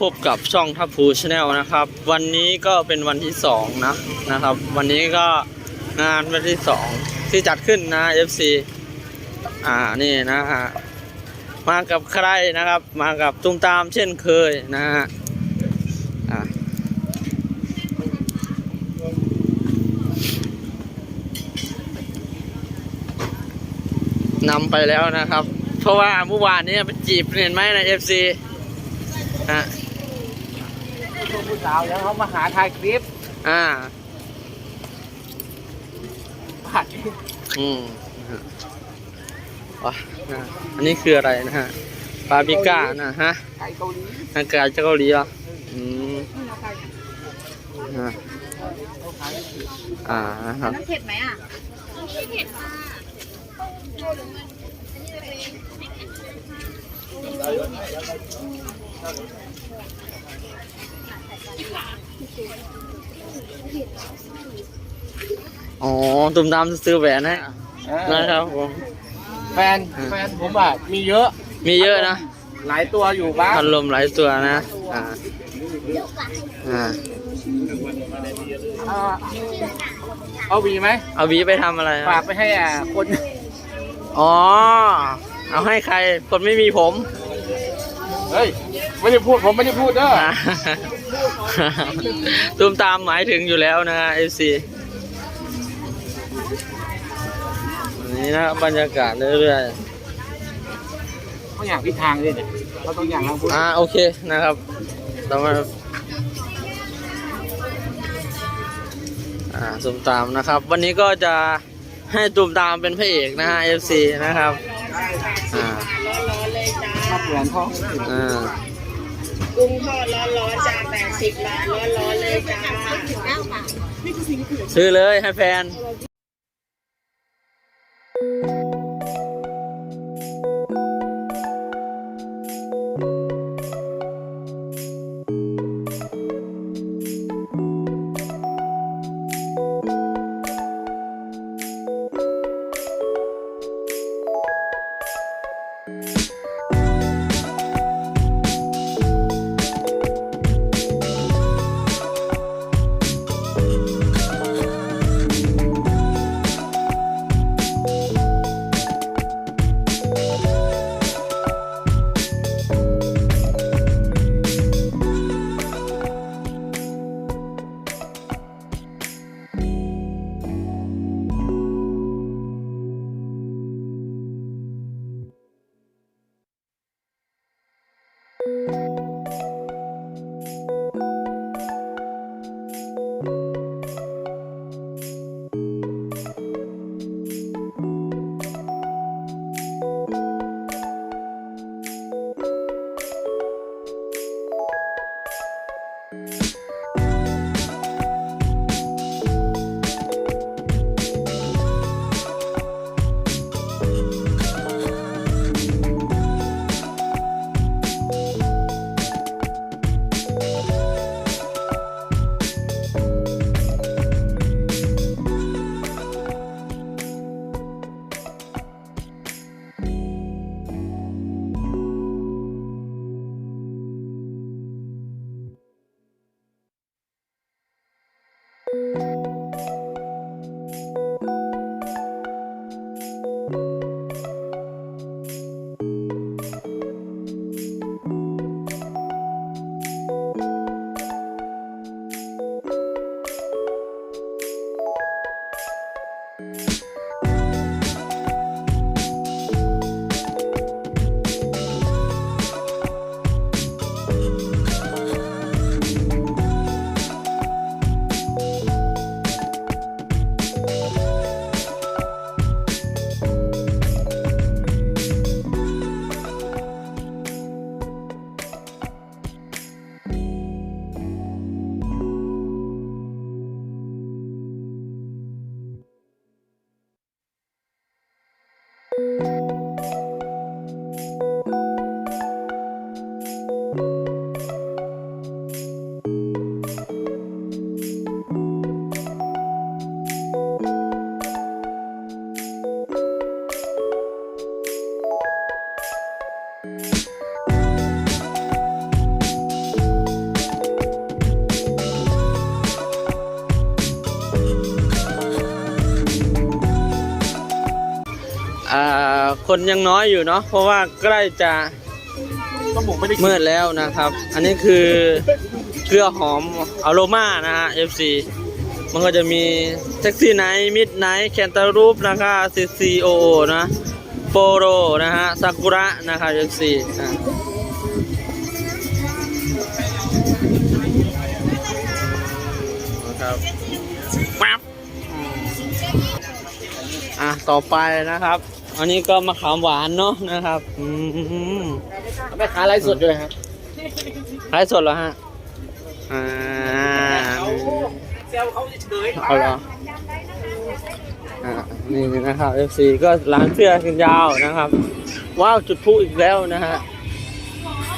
พบกับช่องทัพพูชาแนลนะครับ วันนี้ก็เป็นวันที่สองนะนะครับ วันนี้ก็งานวันที่สองที่จัดขึ้นนะ FC อ่านี่นะฮะมากับใครนะครับ มากับตุ้มตามเช่นเคยนะฮะอะนำไปแล้วนะครับ เพราะว่าเมื่อวานนี้ไปจีบเห็นไหมใน FC ฮะพวก ผู้สาวแล้วเขามาหาถ่ายคลิปอ่าผัดอืมนะฮะว้านะอันนี้คืออะไรนะฮะปาปริก้านะฮะไก่เกาหลีอากาศจะเกาหลีเหรออืมอ่าอ่านะครับ น้ำเผ็ดไหมอะ อ๋อตุ่มดำซื้อแหวนให้นะครับผมแฟนแฟนผมอะมีเยอะ มีเยอะนะ หลายตัวอยู่บ้านพัดลมหลายตัวนะ อ่าอ่าอ่าเอาหวีไหมเอาหวีไปทำอะไรฝานะกไปให้อ่าคน อ๋อ เอาให้ใครคนไม่มีผม เฮ้ย ไม่ได้พูดผมไม่ได้พูดเด้ออ่า ตุมตามหมายถึงอยู่แล้วนะเอฟซีนี่นะครับบรรยากาศเรื่อยเขาอยากพิดทางเลยเนี่ยเขาต้องอย่างทางพูดๆอ่าโอเคนะครับเรามาอ่าตุมตามนะครับ วันนี้ก็จะให้ตุมตามเป็นพระเอกนะฮะเอฟซีนะครับอ่าร้อนๆเลยจ้าชอบเหรียญทองอ่า กุ้งทอดร้อนๆจ้าแปดสิบบาทร้อนๆเลยจ้าเก้าบาทซื้อเลยให้แฟน คนยังน้อยอยู่เนาะเพราะว่าใกล้จะต้องผมไม่ได้กินมืดแล้วนะครับ อันนี้คือเกลือหอมอโรมานะฮะ FC มันก็จะมีแท็กซี่ไนท์มิดไนท์แคนตารูปนะคะซีซีโอนะโฟโรนะฮะซากุระนะครับ FC อะนะครับปั๊บอะต่อไปนะครับ อันนี้ก็มะขามหวานเนาะนะครับอืมแม่ค้าไลฟ์สดด้วยครับไลฟ์สดเหรอฮะอ่าเซลเขาเฉยเอาเหรออ่านี่นะครับ FC ก็ร้านเสื้อกันยาวนะครับ ว้าวจุดพลุอีกแล้วนะฮะ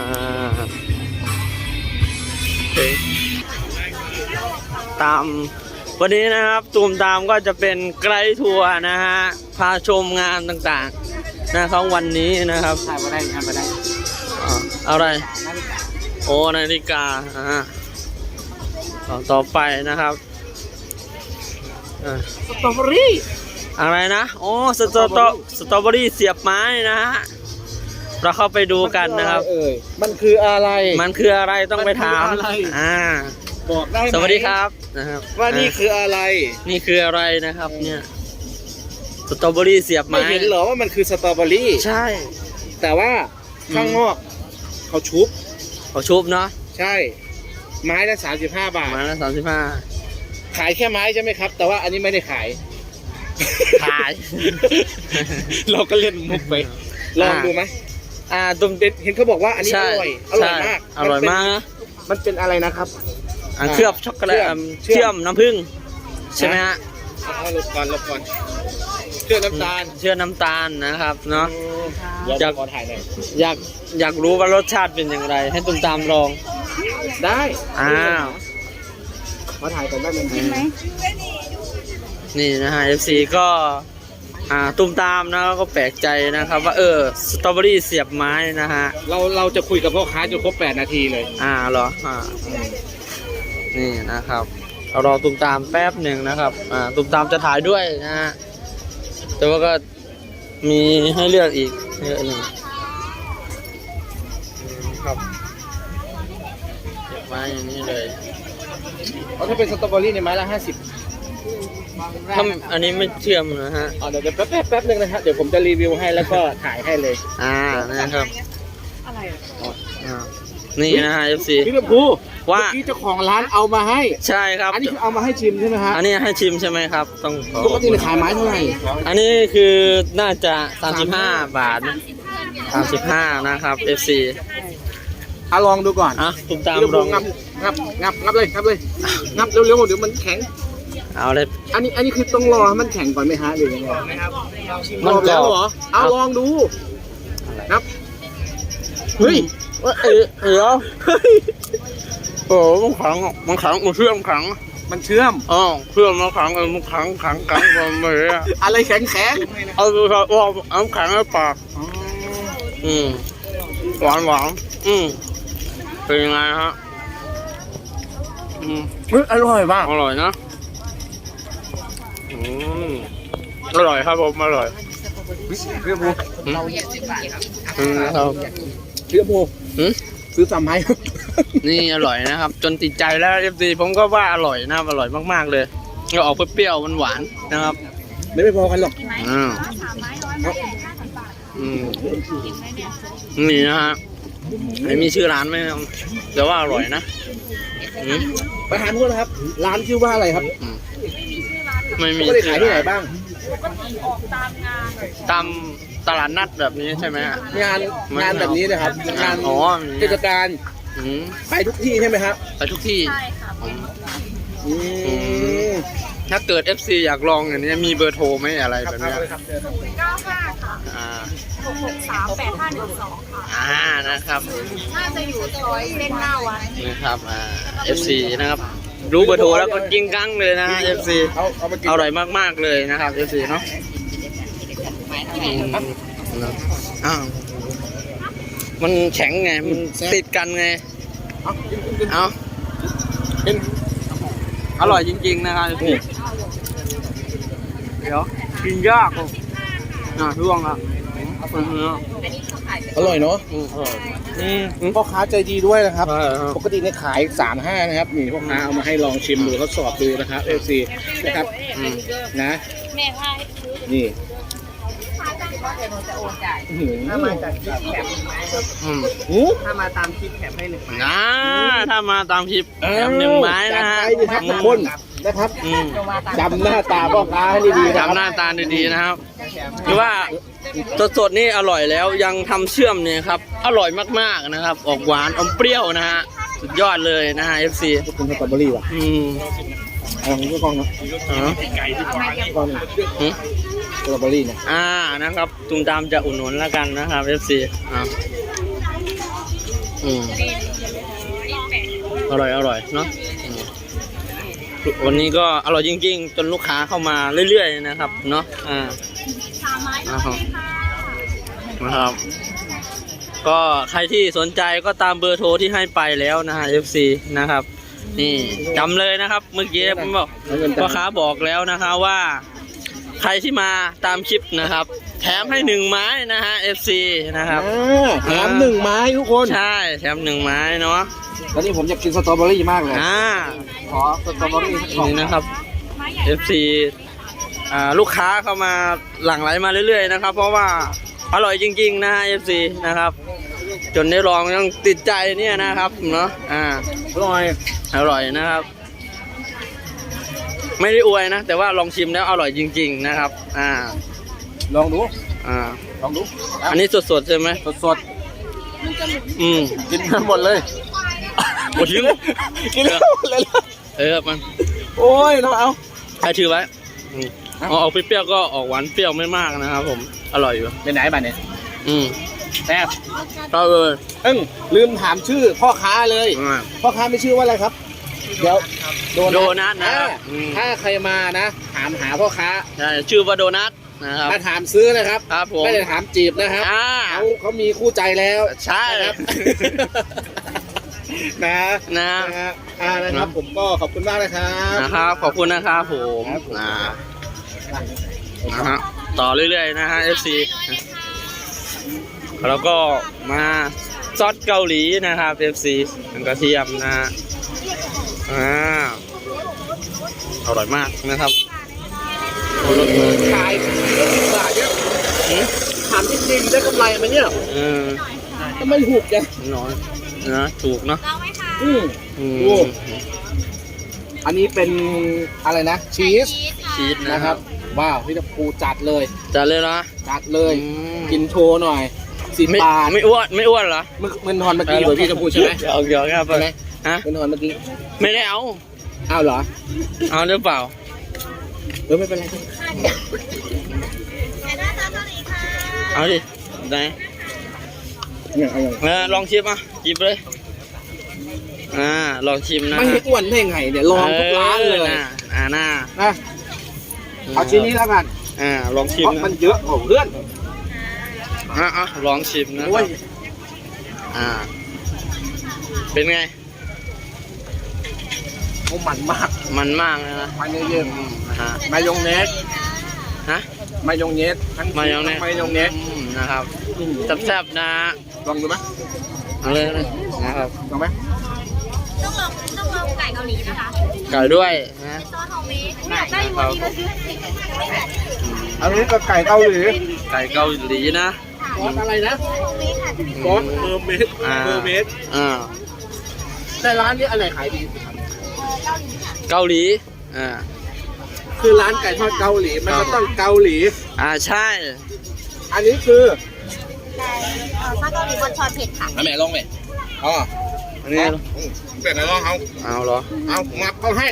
อ่าโอเคตาม วันนี้นะครับตูมตามก็จะเป็นไกด์ทัวร์นะฮะพาชมงานต่างๆนะครับวันนี้นะครับถ่ายมาได้ถ่ายมาได้อ่าอะไรโอ้นาฬิกาอ่าต่อต่อไปนะครับอ่าสตรอเบอรี่อะไรนะ โอ้สตอตอสตรอเบอรี่เสียบไม้นะฮะ เราเข้าไปดูกันนะครับเอ่ยมันคืออะไร มันคืออะไรต้องไปถามมันคืออะไรอ่า บอกได้ไหมสวัสดีครับนะครับว่านี่อ่คืออะไร นี่คืออะไรนะครับ เนี่ยสตรอเบอรี่เสียบไม่ไม้เห็นเหรอว่ามันคือสตรอเบอรี่ ใช่ แต่ว่าข้างนอกเขาชุบเขาชุบเนาะใช่ ไม้ละสามสิบห้าบาทไมาละสามสิบห้าขายแค่ไม้ใช่ไหมครับ แต่ว่าอันนี้ไม่ได้ขายขาย เราก็เล่นมุกไปลองดูไหมอ่าตุ้มเด็ดเห็นเขาบอกว่าอันนี้อใช่ร่อยอร่อยใช่มากอร่อยมากนะมันเป็นอะไรนะครับ อ่าอ่าเคลือบช็อกโกแลตเชื่อมอ่าเชื่อมเชื่อมน้ำผึ้งใช่ไหมฮะเอาลบก่อนลบก่อนเชื่อน้ำตาลเชื่อน้ำตาลนะครับเนาะเดี๋ยวอยากขอถ่ายหน่อยอยากอยากรู้ว่ารสชาติเป็นอย่างไร ให้ตุ้มตามลอง ได้อ้าวขอถ่ายก่อนได้ไหมนี่นะฮะ FC ก็อ่าตุ้มตามนะก็แปลกใจนะครับ ว่าเออสตรอเบอรี่เสียบไม้นะฮะ เราเราจะคุยกับพ่อค้าจนครบ8นาทีเลย อ่าเหรออ่า นี่นะครับเรารอตุ้มตามแป๊บหนึ่งนะครับอ่าตุ้มตามจะถ่ายด้วยนะฮะแต่ว่าก็มีให้เลือกอีกเยอะเลยครับเก็บไว้อย่างนี้เลยเพราะถ้าเป็นสตรอเบอรี่ในยไม้ละ50ถ้าอันนี้ไม่เชื่อมนะฮะอ๋อเดี๋ยวเดี๋ยวแป๊บแป๊บแป๊บนึงนะครับเดี๋ยวผมจะรีวิวให้แล้วก็ถ่ายให้เลย อ่านะครับอ่านี่นะฮะ FC พี่ลำพู ว่าเมื่อกี้เจ้าของร้านเอามาให้ ใช่ครับ อันนี้คือเอามาให้ชิมใช่ไหมฮะอันนี้ให้ชิมใช่ไหมครับ ต้องขอปกติเนี่ยขายไม้เท่าไหร่อันนี้คือน่าจะ 35 บาทนะ35 นะครับ FC อะลองดูก่อนอะตุ้มตามพี่ลำลพูองงับงับงับงับเลยงับเลยงับเร็วๆเดี๋ยวมันแข็งเอาเลย อันนี้อันนี้คือต้องรอให้มันแข็งก่อนไหมฮะหรือยังไงมันรอแล้วเหรอเอาเอาลองดูครับ เฮ้ยว่าเออเออ โอ้มันขังอะมันขังมันเชื่อมขังมันเชื่อมอ๋อเชื่อมมันขังเออมันขังขังขังมันเลยอะอะไรแข็งแข็งเอาดูครับว่าเอาน้ำแข็งในปากอืมหวานหวานอืมเป็นยังไงฮะอืมเฮ้ยอร่อยมากอร่อยนะอืมอร่อยครับผมอร่อยพี่ลำพูอืมอืมครับพี่ลำพูอืม ซื้อสามไม้นี่อร่อยนะครับ จนติดใจแล้วเอฟซีผมก็ว่าอร่อยนะครับ อร่อยมากๆเลย ก็ออกเปรี้ยวๆหวานๆนะครับไม่ไม่พอกันหรอกอืมอืมนี่นะฮะไม่มีชื่อร้านไหมครับแต่ว่าอร่อยนะอืมประธานโทษนะครับ ร้านชื่อว่าอะไรครับ ไม่มีก็ได้ขายที่ไหนบ้าง ตามตลาดนัดแบบนี้ใช่ไหมฮะ งานงานแบบนี้นะครับงานอ๋อเทศกาลอืมไปทุกที่ใช่ไหมครับไปทุกที่อืม อืมถ้าเกิด FC อยากลองอย่างนี้มีเบอร์โทรไหมอะไรแบบเนี้ย95ค่ะอ่า663 8512ค่ะอ่านะครับน่าจะอยู่ซอยเส้นหน้าวัดนะครับอ่า FC นะครับ รู้เบอร์โทรแล้วก็กิ้งกังเลยนะ FC เอาเอามากินอร่อยมากๆเลยนะครับ FC เนาะอืมนะอ้าวมันแข็งไง มันติดกันไง เอากินกินกินเอากินอร่อยจริงๆนะครับนี่เดี๋ยวกินยากอะอะร่วงอะออืม อร่อยเนาะอืมอร่อยนี่พ่อค้าใจดีด้วยนะครับใช่ครับ ปกติเนี่ยขาย3ามห้านะครับนี่พ่อค้าเอามาให้ลองชิมดูทดสอบดูนะครับเอฟซีนะครับอืมนะแม่พายนี่ถ้ามาจากคลิปแคปอืมหูถ้ามาตามคลิปแคปให้หนึ่งไม้นะถ้ามาตามคลิปแถมหนึ่งไม้นะฮะจัดไปดิครับทุกคนนะครับอืมจำหน้าตาพ่อค้าให้ดีๆนะครับจำหน้าตาดีๆนะครับ คือว่า สดๆนี่อร่อยแล้วยังทำเชื่อมเนี่ยครับอร่อยมากๆนะครับ ออกหวานอมเปรี้ยวนะฮะสุดยอดเลยนะฮะ FC คุณสตรอเบอรี่ว่ะอืมเอาของพี่กองนะอ๋อพี่กองนี่หืมสตรอเบอรี่เนี่ยอ่านะครับตุมตามจะอุดหนุนแล้วกันนะครับ FC อ่าอืมอร่อยอร่อยเนาะอืมวันนี้ก็อร่อยจริงๆ จนลูกค้าเข้ามาเรื่อยๆนะครับเนาะอ่าสามไม้ นะครับนะครับ ก็ใครที่สนใจก็ตามเบอร์โทรที่ให้ไปแล้วนะฮะ FC นะครับ นี่จำเลยนะครับ เมื่อกี้ผมบอกเอาเงินพ่อค้าบอกแล้วนะคะว่า ใครที่มาตามคลิปนะครับ แถมให้หนึ่งไม้นะฮะ FC นะครับอ่าแถมหนึ่งไม้ทุกคน ใช่ แถมหนึ่งไม้เนาะแล้วนี่ผมอยากกินสตรอเบอรี่มากเลยอ่าขอสตรอเบอรี่สักกล่องนี่นะครับ FC อ่า ลูกค้าเข้ามาหลั่งไหลมาเรื่อยๆนะครับ เพราะว่าอร่อยจริง ๆ นะฮะ FC นะครับ จนได้ลองยังติดใจเนี่ยนะครับเนาะอ่าอร่อยอร่อยนะครับ ไม่ได้อวยนะ แต่ว่าลองชิมแล้วอร่อยจริง ๆ นะครับ อ่า ลองดูอ่าลองดูอันนี้สดๆใช่ไหมสดสดอืมๆกินทั้งหมดเลยหมดทิ้งกินทั้งหมดเลยเหรอเออมันโอ้ยน้องเอาใครถือไว้ อืมฮะเอาออกเปรี้ยวๆก็ออกหวานเปรี้ยวไม่มากนะครับผม อร่อยอยู่ไปไหนบ้านเนี่ยอืมแซ่บก็เลยเอ้งลืมถามชื่อพ่อค้าเลยอ่าพ่อค้าไม่ชื่อว่าอะไรครับ เดี๋ยวโดนัทนะอ่าอืม ถ้าใครมานะ ถามหาพ่อค้าใช่ชื่อว่าโดนัทนะครับถ้าถามซื้อนะครับครับผม ไม่ได้ถามจีบนะครับอ่า เขาเขามีคู่ใจแล้วใช่ นะครับนะนะ นะฮะอ่านะครับ ผมก็ขอบคุณมากนะครับ นะครับ ขอบคุณนะครับผมครับผมอ่า นะฮะต่อเรื่อยๆนะฮะ FC แล้วก็มาซอสเกาหลีนะครับ FC กระเทียมนะฮะอ่าอร่อยมากนะครับโอ้รสมือขายบาทเนี่ยถามจริงๆได้กำไรไหมเนี่ยเออทำไมถูกจังน้อยนะถูกเนาะเราไหมคะอืมอืมโอ้อันนี้เป็นอะไรนะ ชีสชีสนะนะคครัรับบ ว้าวพี่ตะปูจัดเลยจัดเลยนะจัดเลยอืมกินโชว์หน่อยสิบไม่บาทไม่อ้วนไม่อ้วนเหรอมึงเงินทอนเมื่อกี้เหรอพี่ตะปูใช่ไหมเอาเกี่ยวครับใช่ไหมฮะเงินทอนเมื่อกี้ไม่ได้เอาอ้าวเหรอเอาหรือเปล่าเออไม่เป็นไรเอาดิไหนเนี่ยเอาอย่างเออลองชิมอะหยิบเลยอ่าลองชิมนะไม่ให้อ้วนได้ไงเนี่ยลองทุกร้านเลยออน่ะอ่าหน้านะ เอาชิ้นนี้แล้วกันอ่าลองชิมเพราะนะมันเยอะของเพื่อนอะอะลองชิมนะโอ้ยอ่า เป็นไงโอ้มันมากมันมากเลยนะมันเยอะอืมนะฮะๆมายองเนสฮะมายองเนสทั้งมายองเนสมายองเนสอืมนะครับอืมแซ่บๆนะฮะลองดูไหมเอาเลยเลยนะครับ ลองไหมต้องลองต้องลองไก่เกาหลีนะคะ ไก่ด้วยนะซอสโฮมเมดอยากได้วันนี้ก็ซื้ออันนี้ก็ไก่เกาหลีไก่เกาหลีนะซอสอะไรนะโฮมเมดค่ะจะมีซอสเมอร์เมดอ่าเมอร์เมดอ่าแต่ร้านนี้อะไรขายดีสุดครับเกาหลีอ่าคือร้านไก่ทอดเกาหลีมันก็ต้องเกาหลี อ่าใช่ อันนี้คือแต่เอ่อซอสเกาหลีบนชอตเผ็ดค่ะแม่ลองไหมอ๋อ อันนี้แบ่งกันลองเอาเอาเหรอ เอามาเอาให้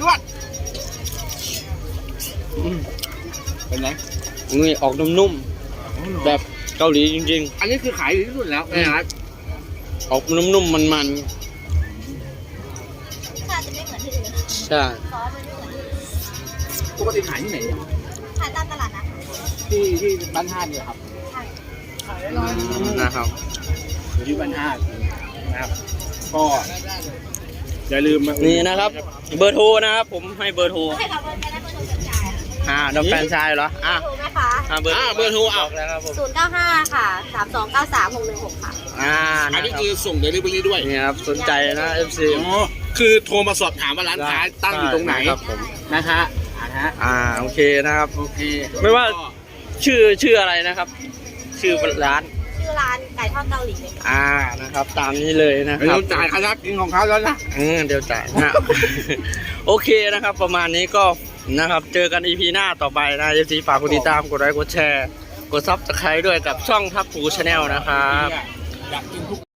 กวดอืมเป็นไงนี่ออกนุ่มๆแบบเกาหลีจริง อันนี้คือขายดีที่สุดแล้วในร้านๆออกนุ่มๆมันค่ะจะไม่เหมือนที่อื่นๆใช่ซอสมันไม่เหมือนที่อื่นปกติขายที่ไหนเนี่ยขายตามตลาดนะที่ที่บ้านท่าเนี่ยครับ นะครับ อยู่ที่บ้านท่านะครับ ก็อย่าลืมมานี่นะครับ เบอร์โทรนะครับ ผมให้เบอร์โทรใช่ค่ะเบอร์แค่นั้นเบอร์โทรสัญญาอ่าดอกแฟนชายเหรออะถูกไหมคะอ่าเบอร์อ่าเบอร์โทรเอาบอกแล้วครับผมศูนย์เก้าห้าค่ะสามสองเก้าสามหกหนึ่งหกค่ะ อ่าอันะนนี้ครับคือส่งเดลิเวอรี่ด้วยนี่ครับสนใจนะ FC อ๋อคือโทรมาสอบถามว่าร้านค้าตั้งอยู่ตรงไหนครับผมนะคะอ่าฮะอ่าโอเคนะครับ โอเคไม่ว่า ชื่อชื่ออะไรนะครับ ชื่อร้าน ชื่อร้านไก่ทอดเกาหลีเลยค่ะอ่านะครับ ตามนี้เลยนะคไม่รับ ต้องจ่ายค่ารักกินของเขาแล้วนะอืมเดี๋ยวจ่ายนะ โอเคนะครับ ประมาณนี้ก็นะครับ เจอกัน EP หน้าต่อไปนะ FC ฝากกดติดตามกดไลค์กดแชร์ กดซับสไครต์ด้วยกับช่องทับผูชาแนลนะครับ อยากกินทุก